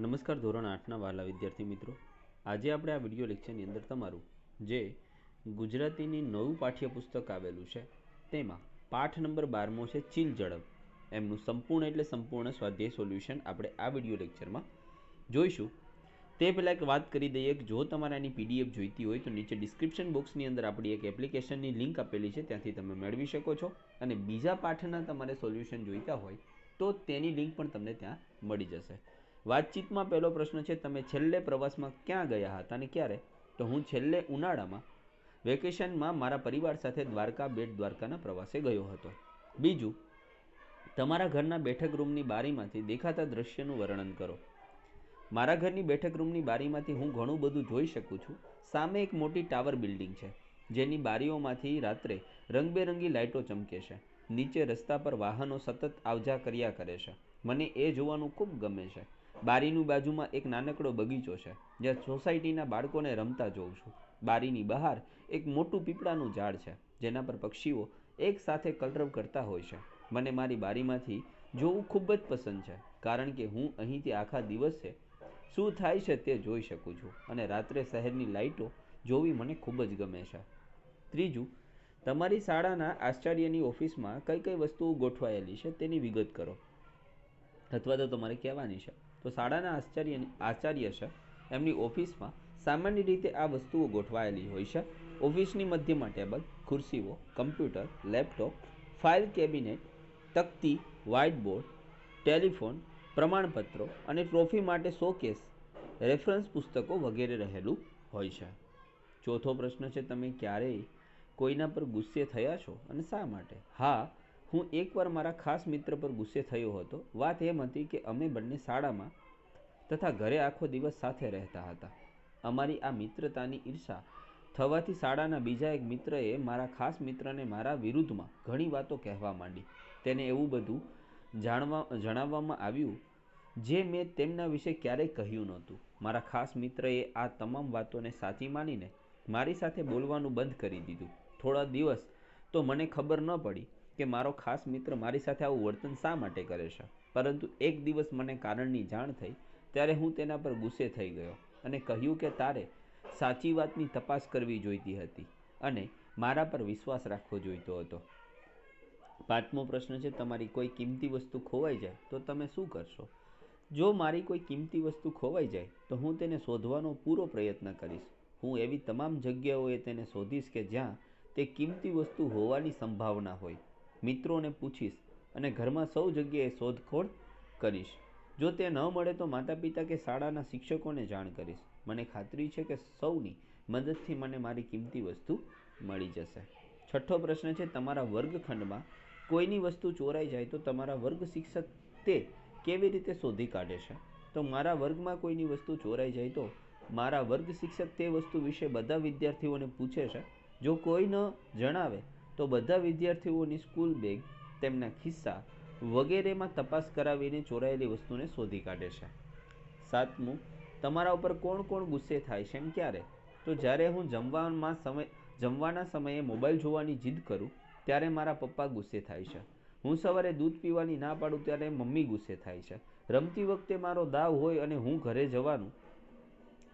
નમસ્કાર ધોરણ આઠના વાલા વિદ્યાર્થી મિત્રો. આજે આપણે આ વીડિયો લેક્ચરની અંદર તમારું જે ગુજરાતીની નવું પાઠ્યપુસ્તક આવેલું છે, તેમાં પાઠ નંબર બારમો છે ચીલ ઝડપ. એમનું સંપૂર્ણ એટલે સંપૂર્ણ સ્વાધ્યાય સોલ્યુશન આપણે આ વીડિયો લેક્ચરમાં જોઈશું. તે પહેલાં એક વાત કરી દઈએ કે જો તમારે આની પીડીએફ જોઈતી હોય તો નીચે ડિસ્ક્રિપ્શન બોક્સની અંદર આપણી એક એપ્લિકેશનની લિંક આપેલી છે, ત્યાંથી તમે મેળવી શકો છો. અને બીજા પાઠના તમારે સોલ્યુશન જોઈતા હોય તો તેની લિંક પણ તમને ત્યાં મળી જશે. વાતચીતમાં પહેલો પ્રશ્ન છે, તમે છેલ્લે પ્રવાસમાં ક્યાં ગયા હતા અને ક્યારે? તો હું છેલ્લે ઉનાળામાં વેકેશનમાં મારા પરિવાર સાથે દ્વારકા, બેટ દ્વારકાના પ્રવાસે ગયો હતો. બીજું, તમારા ઘરના બેઠક રૂમની બારીમાંથી દેખાતા દ્રશ્યનું વર્ણન કરો. મારા ઘરની બેઠક રૂમની બારીમાંથી હું ઘણું બધું જોઈ શકું છું. સામે એક મોટી ટાવર બિલ્ડિંગ છે, જેની બારીઓમાંથી રાત્રે રંગબેરંગી લાઇટો ચમકે છે. નીચે રસ્તા પર વાહનો સતત આવજા કર્યા કરે છે. મને એ જોવાનું ખૂબ ગમે છે. બારીની બાજુમાં એક નાનકડો બગીચો છે, જ્યાં સોસાયટીના બાળકોને રમતા જોઉં છું. બારીની બહાર એક મોટું પીપળાનું ઝાડ છે, જેના પર પક્ષીઓ એક સાથે કલરવ કરતા હોય છે. મને મારી બારીમાંથી જોવું ખૂબ જ પસંદ છે, કારણ કે હું અહીંથી આખા દિવસે શું થાય છે તે જોઈ શકું છું અને રાત્રે શહેરની લાઇટો જોવી મને ખૂબ જ ગમે છે. ત્રીજું, તમારી શાળાના આચાર્યની ઓફિસમાં કઈ કઈ વસ્તુઓ ગોઠવાયેલી છે તેની વિગત કરો. અથવા તો તમારે કહેવાની છે. તો શાળાના આચાર્યની આચાર્ય છે. એમની ઓફિસમાં સામાન્ય રીતે આ વસ્તુઓ ગોઠવાયેલી હોય છે. ઓફિસની મધ્યમાં ટેબલ, ખુરશીઓ, કમ્પ્યુટર, લેપટોપ, ફાઇલ કેબિનેટ, તકતી વ્હાઇટ બોર્ડ ટેલિફોન, પ્રમાણપત્રો અને ટ્રોફી માટે શોકેસ, રેફરન્સ પુસ્તકો વગેરે રહેલું હોય છે. ચોથો પ્રશ્ન છે, તમે ક્યારેય કોઈના પર ગુસ્સે થયા છો અને શા માટે? હા હું એકવાર મારા ખાસ મિત્ર પર ગુસ્સે થયો હતો. વાત એમ હતી કે અમે બંને શાળામાં તથા ઘરે આખો દિવસ સાથે રહેતા હતા. અમારી આ મિત્રતાની ઈર્ષા થવાથી શાળાના બીજા એક મિત્રએ મારા ખાસ મિત્રને મારા વિરુદ્ધમાં ઘણી વાતો કહેવા માંડી. તેને એવું બધું જાણવા, જણાવવામાં આવ્યું જે મેં તેમના વિશે ક્યારેય કહ્યું નહોતું. મારા ખાસ મિત્રએ આ તમામ વાતોને સાચી માનીને મારી સાથે બોલવાનું બંધ કરી દીધું. થોડા દિવસ તો મને ખબર ન પડી કે મારો ખાસ મિત્ર મારી સાથે આવું વર્તન શા માટે કરે છે? પરંતુ એક દિવસ મને કારણની જાણ થઈ, ત્યારે હું તેના પર ગુસ્સે થઈ ગયો અને કહ્યું કે તારે સાચી વાતની તપાસ કરવી જોઈતી હતી અને મારા પર વિશ્વાસ રાખવો જોઈતો હતો. પાંચમો પ્રશ્ન છે, તમારી કોઈ કિંમતી વસ્તુ ખોવાઈ જાય તો તમે શું કરશો? જો મારી કોઈ કિંમતી વસ્તુ ખોવાઈ જાય તો હું તેને શોધવાનો પૂરો પ્રયત્ન કરીશ. હું એવી તમામ જગ્યાઓએ તેને શોધીશ કે જ્યાં તે કિંમતી વસ્તુ હોવાની સંભાવના હોય. મિત્રોને પૂછીશ અને ઘરમાં સૌ જગ્યાએ શોધખોળ કરીશ. જો તે ન મળે તો માતા પિતા કે શાળાના શિક્ષકોને જાણ કરીશ. મને ખાતરી છે કે સૌની મદદથી મને મારી કિંમતી વસ્તુ મળી જશે. છઠ્ઠો પ્રશ્ન છે, તમારા વર્ગખંડમાં કોઈની વસ્તુ ચોરાઈ જાય તો તમારા વર્ગ શિક્ષક તે કેવી રીતે શોધી કાઢે છે? તો મારા વર્ગમાં કોઈની વસ્તુ ચોરાઈ જાય તો મારા વર્ગ શિક્ષક તે વસ્તુ વિશે બધા વિદ્યાર્થીઓને પૂછે છે. જો કોઈ ન જણાવે તો બધા વિદ્યાર્થીઓની સ્કૂલ બેગ, તેમના ખિસ્સા વગેરેમાં તપાસ કરાવીને ચોરાયેલી વસ્તુને શોધી કાઢે છે. સાતમું, તમારા ઉપર કોણ કોણ ગુસ્સે થાય છે એમ ક્યારે? તો જ્યારે હું જમવામાં સમય, જમવાના સમયે મોબાઈલ જોવાની જીદ કરું, ત્યારે મારા પપ્પા ગુસ્સે થાય છે. હું સવારે દૂધ પીવાની ના પાડું ત્યારે મમ્મી ગુસ્સે થાય છે. રમતી વખતે મારો દાવ હોય અને હું ઘરે જવાનું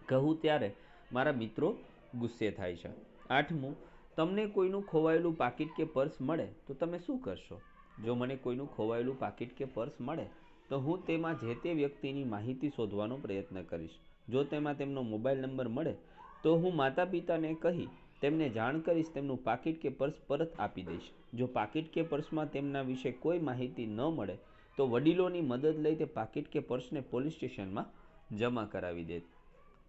કહું ત્યારે મારા મિત્રો ગુસ્સે થાય છે. આઠમું તમને કોઈનું ખોવાયેલું પાકીટ કે પર્સ મળે, તો તમે શું કરશો? જો મને કોઈનું ખોવાયેલું પાકીટ કે પર્સ મળે, તો હું તેમાં જે તે વ્યક્તિની માહિતી શોધવાનો પ્રયત્ન કરીશ. જો તેમાં તેમનો મોબાઈલ નંબર મળે, તો હું માતા પિતાને કહી તેમને જાણ કરીશ, તેમનું પાકીટ કે પર્સ પરત આપી દઈશ. જો પાકીટ કે પર્સમાં તેમના વિશે કોઈ માહિતી ન મળે, તો વડીલોની મદદ લઈ તે પાકીટ કે પર્સને પોલીસ સ્ટેશનમાં જમા કરાવી દે.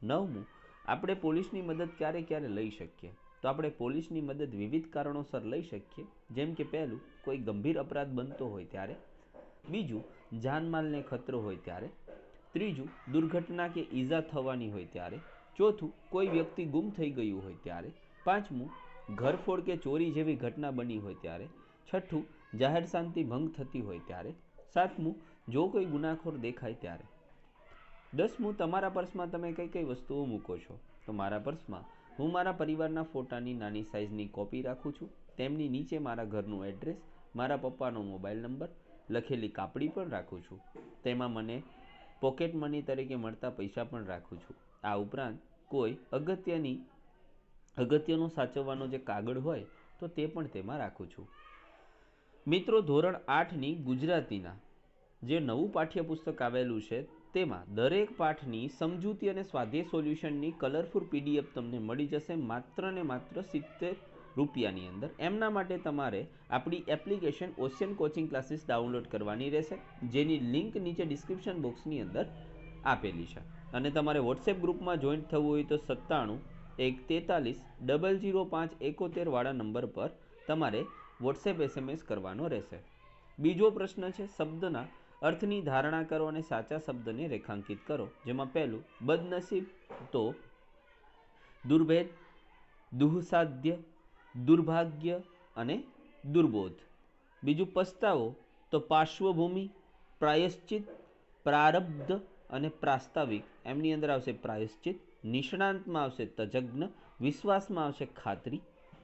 નવમું, આપણે પોલીસની મદદ ક્યારે ક્યારે લઈ શકીએ? તો આપણે પોલીસની મદદ વિવિધ કારણોસર લઈ શકીએ. જેમ કે પહેલું, કોઈ ગંભીર અપરાધ બનતો હોય ત્યારે. બીજું, જાનમાલને ખતરો હોય ત્યારે. ત્રીજું, દુર્ઘટના કે ઈજા થવાની હોય ત્યારે. ચોથું, કોઈ વ્યક્તિ ગુમ થઈ ગયું હોય ત્યારે. પાંચમું, ઘરફોડ કે ચોરી જેવી ઘટના બની હોય ત્યારે. છઠ્ઠું, જાહેર શાંતિ ભંગ થતી હોય ત્યારે. સાતમું, જો કોઈ ગુનાખોર દેખાય ત્યારે. દસમું, તમારા પર્સમાં તમે કઈ કઈ વસ્તુઓ મૂકો છો? તો મારા પર્સમાં હું મારા પરિવારના ફોટાની નાની સાઇઝની કોપી રાખું છું. તેમની નીચે મારા ઘરનું એડ્રેસ, મારા પપ્પાનો મોબાઈલ નંબર, લખેલી કાપડી પણ રાખું છું. તેમાં મને પોકેટ મની તરીકે મળતા પૈસા પણ રાખું છું. આ ઉપરાંત, કોઈ અગત્યની, અગત્યનું સાચવવાનો જે કાગળ હોય, તો તે પણ તેમાં રાખું છું. મિત્રો, ધોરણ આઠની ગુજરાતીના જે નવું પાઠ્યપુસ્તક આવેલું છે તેમાં દરેક પાઠની સમજૂતી અને સ્વાધ્યાય સોલ્યુશનની કલરફુલ પીડીએફ તમને મળી જશે માત્ર ને માત્ર સિત્તેર રૂપિયાની અંદર. એમના માટે તમારે આપણી application ocean coaching classes download કરવાની રહેશે, જેની લિંક નીચે ડિસ્ક્રિપ્શન બોક્સની અંદર આપેલી છે. અને તમારે વોટ્સએપ ગ્રુપમાં જોઈન્ટ થવું હોય તો સત્તાણું, એક તેતાલીસ, ડબલ જીરો પાંચ, એકોતેર વાળા નંબર પર તમારે વોટ્સએપ એસએમએસ કરવાનો રહેશે. બીજો પ્રશ્ન છે, શબ્દના અર્થની ધારણા કરો અને સાચા શબ્દને રેખાંકિત કરો. જેમાં પહેલું, બદનસીબ તો દુર્ભેદ, દુઃસાધ્ય, દુર્ભાગ્ય અને દુર્બોધ. બીજું, પસ્તાવો તો પાર્શ્વભૂમિ, પ્રાયશ્ચિત, પ્રારબ્ધ અને પ્રાસ્તાવિક. એમની અંદર આવશે પ્રાયશ્ચિત, નિષ્ણાંતમાં આવશે તજજ્ઞ, વિશ્વાસમાં આવશે ખાતરી,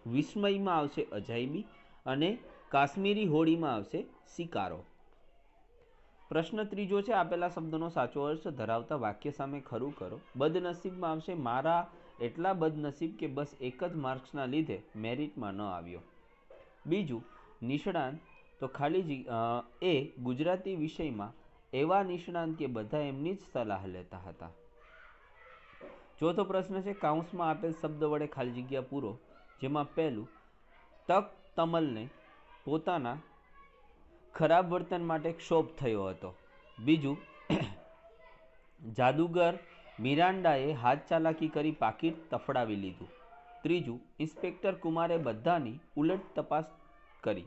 વિસ્મયમાં આવશે અજાયબી અને કાશ્મીરી હોળીમાં આવશે સિકારો પ્રશ્ન ત્રીજો છે, આપેલા શબ્દનો સાચો અર્થ ધરાવતા વાક્ય સામે ખરું કરો. બદનસીબમાં આવશે, મારા એટલા બદનસીબ કે બસ એક જ માર્ક્સના લીધે મેરિટમાં ન આવ્યો. બીજું, નિષ્ણાંત, તો ખાલી એ ગુજરાતી વિષયમાં એવા નિષ્ણાંત કે બધા એમની જ સલાહ લેતા હતા. ચોથો પ્રશ્ન છે, કાઉન્સમાં આપેલ શબ્દ વડે ખાલી જગ્યા પૂરો, જેમાં પહેલું, તક તમલને પોતાના ખરાબ વર્તન માટે ક્ષોભ થયો હતો. બીજું, જાદુગર મિરાન્ડાએ હાથ ચાલાકી કરી પાકીટ તફડાવી લીધું. ત્રીજું, ઇન્સ્પેક્ટર કુમારે બધાની ઉલટ તપાસ કરી.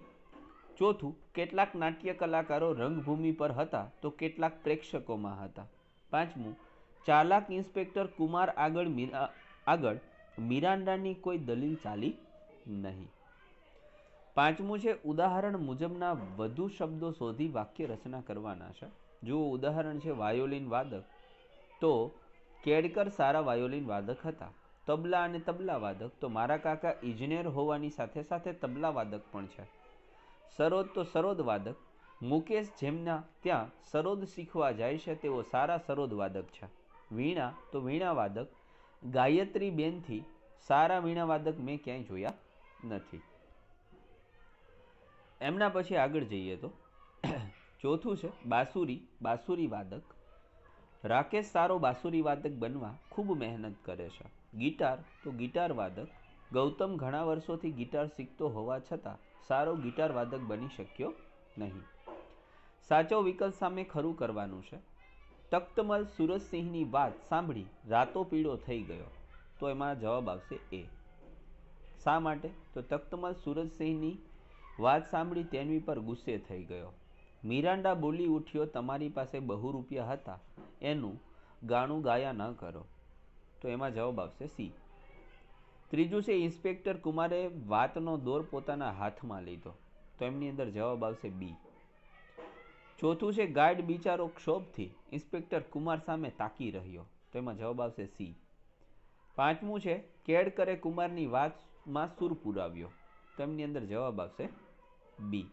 ચોથું, કેટલાક નાટ્ય કલાકારો રંગભૂમિ પર હતા તો કેટલાક પ્રેક્ષકોમાં હતા. પાંચમું, ચાલાક ઇન્સ્પેક્ટર કુમાર આગળ મીરા, આગળ મિરાન્ડાની કોઈ દલીલ ચાલી નહીં. પાંચમું છે, ઉદાહરણ મુજબના વધુ શબ્દો શોધી વાક્ય રચના કરવાના છે. જુઓ ઉદાહરણ છે, વાયોલિન વાદક. તો, કેડકર સારા વાયોલિન વાદક હતા. તબલા અને તબલા વાદક. તો મારા કાકા ઇજનેર હોવાની સાથે સાથે તબલા વાદક પણ છે. સરોદ તો સરોદ વાદક. મુકેશ જેમના ત્યાં સરોદ શીખવા જાય છે, તેઓ સારા સરોદ વાદક છે. વીણા તો વીણા વાદક. ગાયત્રી બેનથી સારા વીણા વાદક મેં ક્યાંય જોયા નથી. એમના પછી આગળ જઈએ તો. ચોથું છે, બાસુરી બાસુરી વાદક રાકેશ સારો બાસુરી વાદક બનવા ખૂબ મહેનત કરે છે. ગિટાર તો ગિટાર વાદક ગૌતમ ઘણા વર્ષોથી ગિટાર શીખતો હોવા છતાં સારો ગિટાર વાદક બની શક્યો નહીં. સાચો વિકલ્પ સામે ખરું કરવાનું છે. તખ્તમલ સુરજસિંહની વાત સાંભળી રાતો પીળો થઈ ગયો, તો એમાં જવાબ આવશે એ. શા માટે? તો તખ્તમલ સુરજસિંહની વાત સાંભળી તેની પર ગુસ્સે થઈ ગયો. મિરાન્ડા બોલી ઉઠ્યો, તમારી પાસે બહુ રૂપિયા હતા. એનું ગાણું ગાયા ન કરો. તો એમાં જવાબ આવશે સી. ત્રીજું છે, ઇન્સ્પેક્ટર કુમારે વાતનો દોર પોતાના હાથમાં લીધો. તો એમની અંદર જવાબ આવશે બી. ચોથું છે, ગાર્ડ બિચારો ક્ષોભથી ઇન્સ્પેક્ટર કુમાર સામે તાકી રહ્યો. તો એમાં જવાબ આવશે સી. પાંચમું છે કેડકરે કુમારની વાતમાં સૂર પુરાવ્યો. તો એમની અંદર જવાબ આવશે બી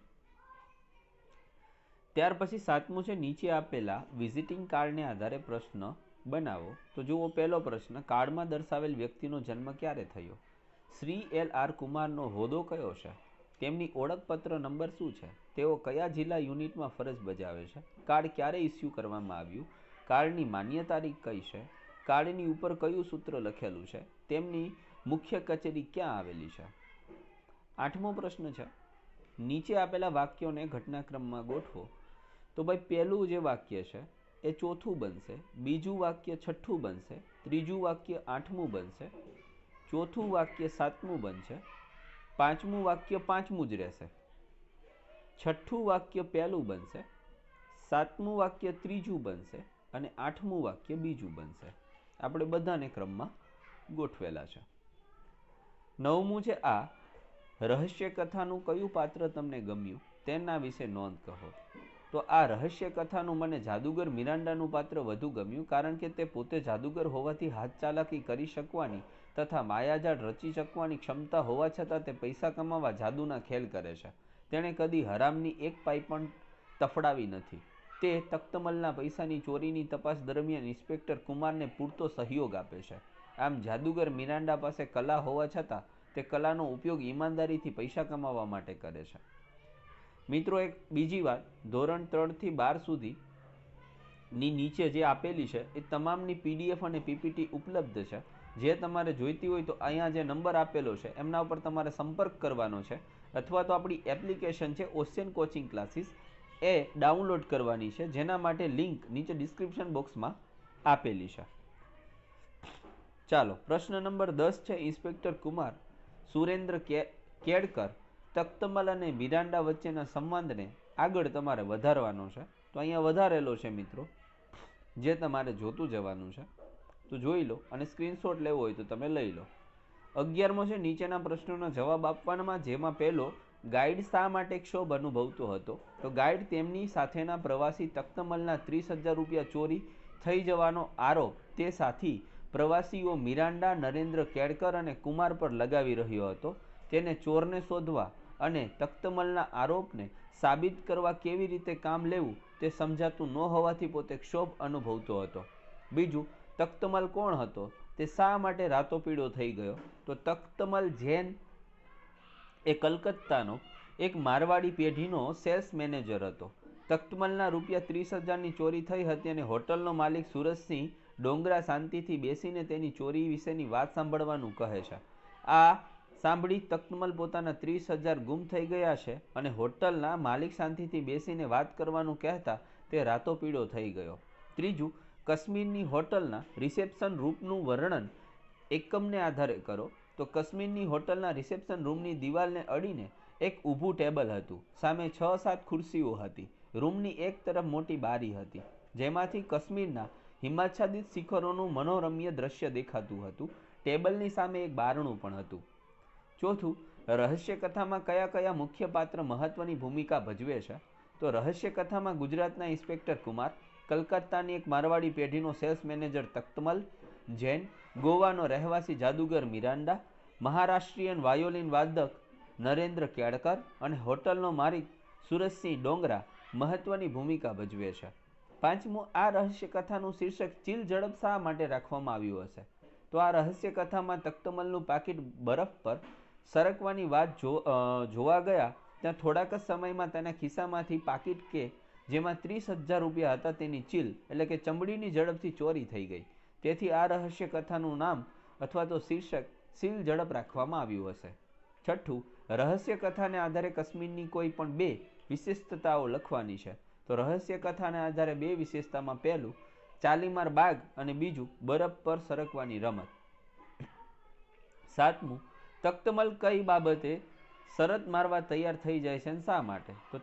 ત્યાર પછી સાતમું છે, નીચે આપેલા વિઝિટિંગ કાર્ડને આધારે પ્રશ્ન બનાવો. તો જુઓ, પહેલો પ્રશ્ન, કાર્ડમાં દર્શાવેલ વ્યક્તિનો જન્મ ક્યારે થયો? શ્રી એલ આર કુમારનો હોદ્દો કયો છે? તેમની ઓળખપત્ર નંબર શું છે? તેઓ કયા જિલ્લા યુનિટમાં ફરજ બજાવે છે? કાર્ડ ક્યારે ઇસ્યુ કરવામાં આવ્યું? કાર્ડની માન્ય તારીખ કઈ છે? કાર્ડની ઉપર કયું સૂત્ર લખેલું છે? તેમની મુખ્ય કચેરી ક્યાં આવેલી છે? આઠમો પ્રશ્ન છે નીચે આપેલા વાક્યોને ઘટનાક્રમમાં ગોઠવો. તો ભાઈ પહેલું જે વાક્ય છે, એ ચોથું બનશે, બીજું વાક્ય છઠ્ઠું બનશે, ત્રીજું વાક્ય આઠમું બનશે, ચોથું વાક્ય સાતમું બનશે, પાંચમું વાક્ય પાંચમું જ રહેશે. છઠ્ઠું વાક્ય પહેલું બનશે, સાતમું વાક્ય ત્રીજું બનશે અને આઠમું વાક્ય બીજું બનશે. આપણે બધાને ક્રમમાં ગોઠવેલા છે. નવમું છે આ રહસ્ય કથાનું કયું પાત્ર તમને ગમ્યું? તેના વિશે નોંધ કહો. તો આ રહસ્ય કથાનું મને જાદુગર મિરાન્ડાનું પાત્ર વધુ ગમ્યું કારણ કે તે પોતે જાદુગર હોવાથી હાથ ચાલાકી કરી શકવાની તથા માયાજાળ રચી શકવાની ક્ષમતા હોવા છતાં તે પૈસા કમાવા જાદુના ખેલ કરે છે. તેણે કદી હરામની એક પાઈ પણ તફડાવી નથી. તે તખ્તમલના પૈસાની ચોરીની તપાસ દરમિયાન ઇન્સ્પેક્ટર કુમારને પૂરતો સહયોગ આપે છે. આમ જાદુગર મિરાન્ડા પાસે કલા હોવા છતાં તે કલાનો ઉપયોગ ઈમાનદારીથી પૈસા કમાવા માટે કરે છે. મિત્રો, એક બીજી વાત, ધોરણ ત્રણથી બાર સુધી ની નીચે જે આપેલી છે, એ તમામની પીડીએફ અને પીપીટી ઉપલબ્ધ છે. જે તમારે જોઈતી હોય તો અહીંયા જે નંબર આપેલો છે, એમના ઉપર તમારે સંપર્ક કરવાનો છે અથવા તો આપણી એપ્લિકેશન છે, ઓશિયન કોચિંગ ક્લાસીસ, એ ડાઉનલોડ કરવાની છે, જેના માટે લિંક નીચે ડિસ્ક્રિપ્શન બોક્સમાં આપેલી છે. ચાલો, પ્રશ્ન નંબર દસ છે, ઇન્સ્પેક્ટર કુમાર. સુરેન્દ્ર કેડકર, તખ્તમલ અને મિરાન્ડા વચ્ચેના સંવાદને આગળ તમારે વધારવાનો છે. તો અહીંયા વધારેલો છે મિત્રો. જે તમારે જોતું જવાનું છે. તો જોઈ લો અને સ્ક્રીનશોટ લેવો હોય તો તમે લઈ લો. અગિયારમો છે નીચેના પ્રશ્નોના જવાબ આપવાનામાં, જેમાં પહેલો, ગાઈડ શા માટે ક્ષોભ અનુભવતો હતો? તો ગાઈડ તેમની સાથેના પ્રવાસી તખ્તમલના ત્રીસ હજાર રૂપિયા ચોરી થઈ જવાનો આરોપ તે સાથી પ્રવાસીઓ મિરાન્ડા નરેન્દ્ર કેડકર અને કુમાર પર લગાવી રહ્યો હતો. તેને ચોરને શોધવા અને તખ્તમલના આરોપને સાબિત કરવા કેવી રીતે કામ લેવું તે સમજાતું ન હોવાથી પોતે ક્ષોભ અનુભવતો હતો. બીજું, તખ્તમલ કોણ હતો? તે શા માટે રાતોપીડો થઈ ગયો? તો તખ્તમલ જૈન એ કલકત્તાનો એક મારવાડી પેઢીનો સેલ્સ મેનેજર હતો. તખ્તમલના રૂપિયા ત્રીસ હજારની ચોરી થઈ હતી અને હોટલનો માલિક સુરજસિંહ ડોંગરા શાંતિથી બેસીને તેની ચોરી વિશેની વાત સાંભળવાનું કહે છે. આ સાંભળી તકમલ પોતાના ત્રીસ હજાર ગુમ થઈ ગયા છે અને હોટલના માલિક શાંતિથી બેસીને વાત કરવાનું કહેતા તે રાતો પીળો થઈ ગયો. ત્રીજું, કાશ્મીરની હોટલના રિસેપ્શન રૂપનું વર્ણન એકમને આધારે કરો. તો કશ્મીરની હોટલના રિસેપ્શન રૂમની દિવાલને અડીને એક ઊભું ટેબલ હતું. સામે છ સાત ખુરશીઓ હતી. રૂમની એક તરફ મોટી બારી હતી. જેમાંથી કાશ્મીરના હિમાચ્છાદિત શિખરોનું મનોરમ્ય દ્રશ્ય દેખાતું હતું. ટેબલની સામે એક બારણું પણ હતું. ચોથું રહસ્ય કથામાં કયા કયા મુખ્ય પાત્ર મહત્વની ભૂમિકા ભજવે છે? તો રહસ્ય કથામાં ગુજરાતના ઇન્સ્પેક્ટર કુમાર, કલકત્તાની એક મારવાડી પેઢીનો સેલ્સ મેનેજર તખ્તમલ, જૈન, ગોવાનો રહેવાસી જાદુગર મિરાન્ડા મહારાષ્ટ્રીયન વાયોલિન વાદક નરેન્દ્ર કેળકર અને હોટલનો માલિક સુરજસિંહ ડોંગરા મહત્વની ભૂમિકા ભજવે છે. પાંચમું, આ રહસ્ય કથાનું શીર્ષક ચીલ ઝડપ શા માટે રાખવામાં આવ્યું હશે. તો આ રહસ્ય કથામાં તખ્તમલનું પાકીટ બરફ પર સરકવાની વાત જો જોવા ગયા, ત્યાં થોડાક જ સમયમાં તેના ખિસ્સામાંથી પાકીટ કે જેમાં ત્રીસ હજાર રૂપિયા હતા તેની ચીલ, એટલે કે ચમડીની ઝડપથી ચોરી થઈ ગઈ. તેથી આ રહસ્ય કથાનું નામ અથવા તો શીર્ષક સીલ ઝડપ રાખવામાં આવ્યું હશે. છઠ્ઠું રહસ્ય કથાને આધારે કશ્મીરની કોઈ પણ બે વિશિષ્ટતાઓ લખવાની છે. તો રહસ્ય કથાને આધારે બે વિશેષતામાં પહેલું, ચાલીમાર બાગ અને બીજું, બરફ પર સરકવાની રમત. સાતમું, તખ્તમલ કઈ બાબતે શરત મારવા તૈયાર થઈ જાય છે શા માટે? તો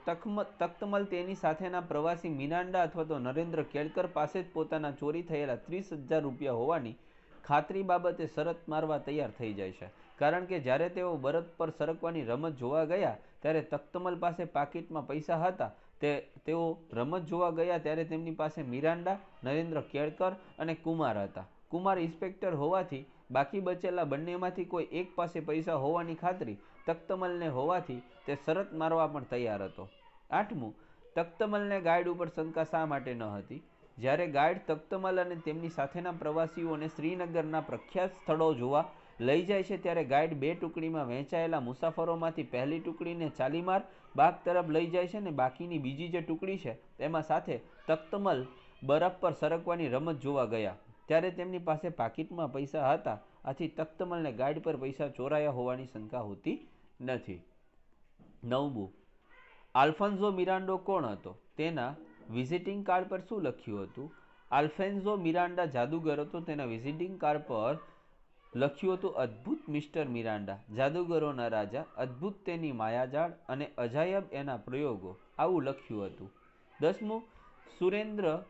તખ્તમલ તેની સાથેના પ્રવાસી મિનાંડા અથવા તો નરેન્દ્ર કેળકર પાસે જ પોતાના ચોરી થયેલા ત્રીસ હજાર રૂપિયા હોવાની ખાતરી બાબતે શરત મારવા તૈયાર થઈ જાય છે. કારણ કે જ્યારે તેઓ બરફ પર સરકવાની રમત જોવા ગયા, ત્યારે તખ્તમલ પાસે પાકીટમાં પૈસા હતા તે, તેઓ રમત જોવા ગયા ત્યારે તેમની પાસે મિરાન્ડા નરેન્દ્ર કેળકર અને કુમાર હતા. કુમાર ઇન્સ્પેક્ટર હોવાથી બાકી બચેલા બંનેમાંથી કોઈ એક પાસે પૈસા હોવાની ખાતરી તખ્તમલને હોવાથી તે શરત મારવા પણ તૈયાર હતો. આઠમું, તખ્તમલને ગાઈડ ઉપર શંકા શા માટે ન હતી? જ્યારે ગાઈડ તખ્તમલ અને તેમની સાથેના પ્રવાસીઓને શ્રીનગરના પ્રખ્યાત સ્થળો જોવા લઈ જાય છે ત્યારે ગાઈડ બે ટુકડીમાં વહેંચાયેલા મુસાફરોમાંથી પહેલી ટુકડીને ચાલીમાર, બાગ તરફ લઈ જાય છે અને બાકીની બીજી જે ટુકડી છે તેમાં સાથે તખ્તમલ બરફ પર સરકવાની રમત જોવા ગયા. ત્યારે તેમની પાસે પાકીટમાં પૈસા હતા, આથી તખ્તમલને ગાઈડ પર પૈસા ચોરાયા હોવાની શંકા હોતી નથી. નવમું, આલ્ફોન્ઝો મિરાન્ડો કોણ હતો? તેના વિઝિટિંગ કાર્ડ પર શું લખ્યું હતું? આલ્ફેન્ઝો મિરાન્ડા જાદુગર હતો, તેના વિઝિટિંગ કાર્ડ પર લખ્યું હતું, અદ્ભુત મિસ્ટર મિરાન્ડા જાદુગરોના રાજા, અદ્ભુત તેની માયાજાળ અને અજાયબ એના પ્રયોગો. આવું લખ્યું હતું. દસમું, સુરેન્દ્ર,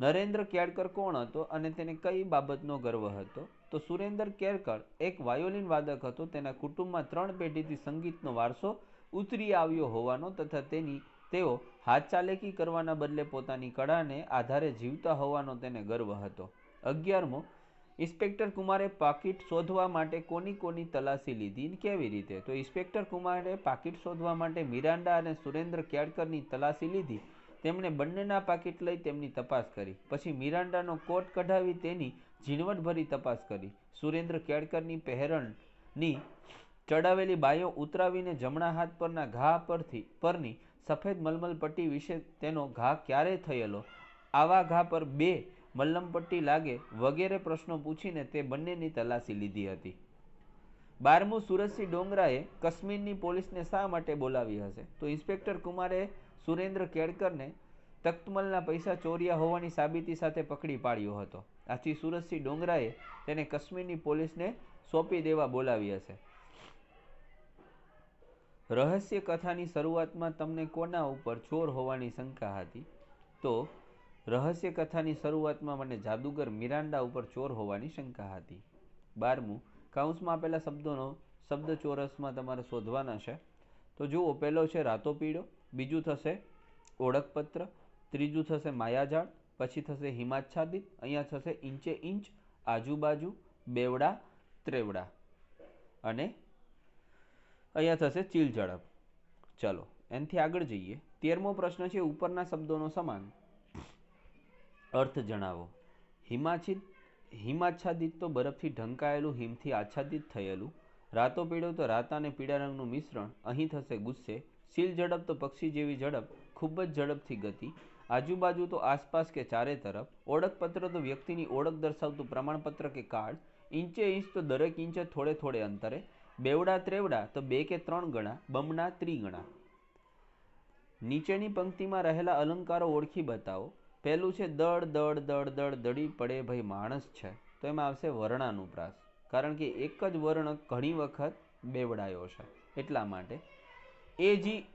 નરેન્દ્ર કેળકર કોણ હતો અને તેને કઈ બાબતનો ગર્વ હતો? તો સુરેન્દ્ર કેળકર એક વાયોલિન વાદક હતો. તેના કુટુંબમાં ત્રણ પેઢીથી સંગીતનો વારસો ઉતરી આવ્યો હોવાનો તથા તેની, તેઓ હાથચાલેકી કરવાના બદલે પોતાની કળાને આધારે જીવતા હોવાનો તેને ગર્વ હતો. અગિયારમો ઇન્સ્પેક્ટર કુમારે પાકીટ શોધવા માટે કોની કોની તલાશી લીધી કેવી રીતે? તો ઇન્સ્પેક્ટર કુમારે પાકીટ શોધવા માટે મિરાન્ડા અને સુરેન્દ્ર કેળકરની તલાશી લીધી. તેમણે બંનેના પાકીટ લઈ તેમની તપાસ કરી. પછી મિરાન્ડાનો કોટ કઢાવી તેની ઝીણવટભરી તપાસ કરી. સુરેન્દ્ર કેળકરની પહેરણની ચડાવેલી બાયો ઉતરાવીને જમણા હાથ પરના ઘા પરથી, પરની સફેદ મલમલ પટ્ટી વિશે તેનો ઘા ક્યારે થયેલો? આવા ઘા પર બે મલ્લમ પટ્ટી લાગે વગેરે પ્રશ્નો પૂછીને તે બંનેની તલાશી લીધી હતી. બારમું સુરજસિંહ ડોંગરાએ કશ્મીરની પોલીસને શા માટે બોલાવી હશે? તો ઇન્સ્પેક્ટર કુમારે સુરેન્દ્ર કેળકરને તખ્તમલના પૈસા ચોર્યા હોવાની સાબિતી સાથે પકડી પાડ્યો હતો. આથી સુરજસિંહ ડોંગરાએ તેને કશ્મીરની પોલીસને સોંપી દેવા બોલાવી હશે. રહસ્ય કથાની શરૂઆતમાં તમને કોના ઉપર ચોર હોવાની શંકા હતી? તો રહસ્ય કથાની શરૂઆતમાં મને જાદુગર મિરાન્ડા ઉપર ચોર હોવાની શંકા હતી. બારમું, કાઉન્સમાં આપેલા શબ્દોનો શબ્દ ચોરસમાં તમારે શોધવાના છે? તો જુઓ, પહેલો છે રાતો પીળો બીજું થશે ઓળખપત્ર, ત્રીજું થશે માયાજાળ, પછી થશે હિમાચ્છાદિત, અહીંયા થશે ઇંચે ઇંચ, આજુબાજુ, બેવડા, ત્રેવડા અને અહીંયા થશે ચીલ ઝડપ. ચલો, એનાથી આગળ જઈએ. તેરમો પ્રશ્ન છે ઉપરના શબ્દોનો સમાન. અર્થ જણાવો. હિમાચિત હિમાચ્છાદિત તો બરફથી ઢંકાયેલું, હિમથી આચ્છાદિત થયેલું. રાતો પીળો તો રાતા અને પીળા રંગનું મિશ્રણ. અહીં થશે ગુસ્સે. સીલ ઝડપ તો પક્ષી જેવી ઝડપ. ખૂબ જ ઝડપથી ગતિ. આજુબાજુ તો આસપાસ કે ચારે તરફ. ઓળખપત્ર તો વ્યક્તિની ઓળખ દર્શાવતું પ્રમાણપત્ર કે કાર્ડ. ઇંચે ઇંચ તો દરેક ઇંચે થોડે થોડે અંતરે. બેવડા ત્રેવડા તો બે કે ત્રણ ગણા. બમણા ત્રિગણા. નીચેની પંક્તિમાં રહેલા અલંકારો ઓળખી બતાવો. પહેલું છે દળ દળ દળ દળ દડી પડે ભાઈ માણસ છે. તો એમાં આવશે વર્ણાનુપ્રાસ. કારણ કે એક જ વર્ણ ઘણી વખત બેવડાયો છે. એટલા માટે એ જી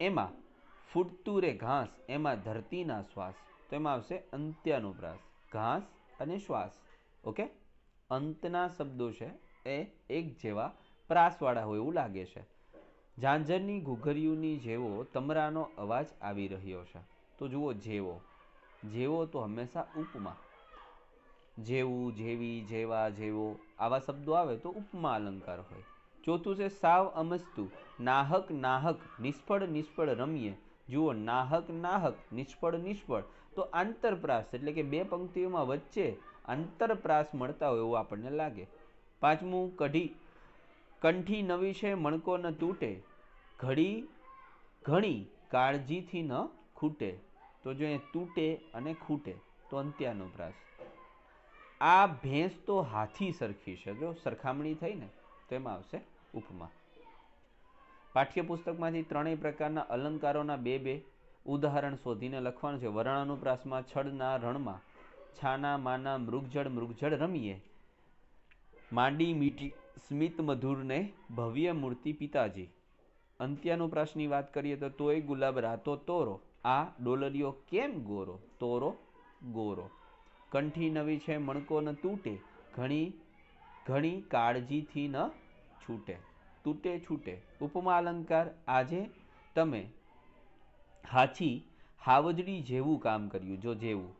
એમાં ફૂટતું રે ઘાસ, એમાં ધરતીના શ્વાસ. તો એમાં આવશે અંત્યાનુપ્રાસ. ઘાસ અને શ્વાસ. ઓકે? અંતના શબ્દો છે એ એક જેવા પ્રાસવાળા હોય એવું લાગે છે. ઝાંઝરની ઘૂઘરીઓની જેવો તમરાનો અવાજ આવી રહ્યો છે. તો જુઓ જેવો. જેવો તો હંમેશા ઉપમા. જેવું, જેવી, જેવા, જેવો, આવા શબ્દો આવે તો ઉપમા અલંકાર હોય. ચોથું છે સાવ અમસ્તુ, નાહક નાહક, નિષ્ફળ નિષ્ફળ રમીએ. જુઓ, નાહક નાહક, નિષ્ફળ નિષ્ફળ. તો આંતરપ્રાસ એટલે કે બે પંક્તિઓમાં વચ્ચે આંતરપ્રાસ મળતા હોય એવું આપણને લાગે. પાંચમું, કઢી. કંઠી નવી છે, મણકો ન તૂટે. ઘડી, ઘણી કાળજીથી ન ખૂટે. તો જો એ તૂટે અને ખૂટે, તો અંત્યાનુપ્રાસ આ ભેંસ તો હાથી સરખી છે. જો સરખામણી થઈ ને, તો એમાં આવશે ઉપમા. પાઠ્યપુસ્તકમાંથી ત્રણેય પ્રકારના અલંકારોના બે બે ઉદાહરણ શોધીને લખવાનું છે. વર્ણાનુપ્રાસમાં છડના રણમાં છાના, માના, મૃગજળ મૃગજળ રમીએ. માંડી મીઠી સ્મિત, મધુરને ભવ્ય મૂર્તિ પિતાજી. અંત્યાનુપ્રાસની વાત કરીએ તો તોય ગુલાબ રાતો તોરો. આ ડોલરિયો કેમ ગોરો? તોરો ગોરો. કંઠી નવી છે, મણકો ન તૂટે. ઘણી ઘણી કાળજીથી ન છૂટે. તૂટે છૂટે. ઉપમા અલંકાર, આજે તમે હાચી હાવજડી જેવું કામ કર્યું, જો જેવું.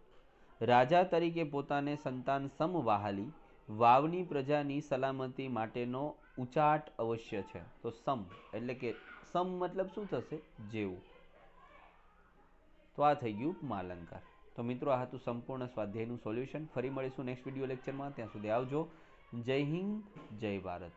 રાજા તરીકે પોતાને સંતાન સમ વહાલી વાવની પ્રજાની સલામતી માટેનો ઉચાટ અવશ્ય છે. તો સમ, એટલે કે સમ મતલબ શું થશે? જેવું. તો આ થઈ ગયું ઉપમા અલંકાર તો મિત્રો, આ હતું સંપૂર્ણ સ્વાધ્યાયનું સોલ્યુશન. ફરી મળીશું નેક્સ્ટ વીડિયો લેક્ચરમાં. ત્યાં સુધી આવજો. જય હિન્દ, જય ભારત.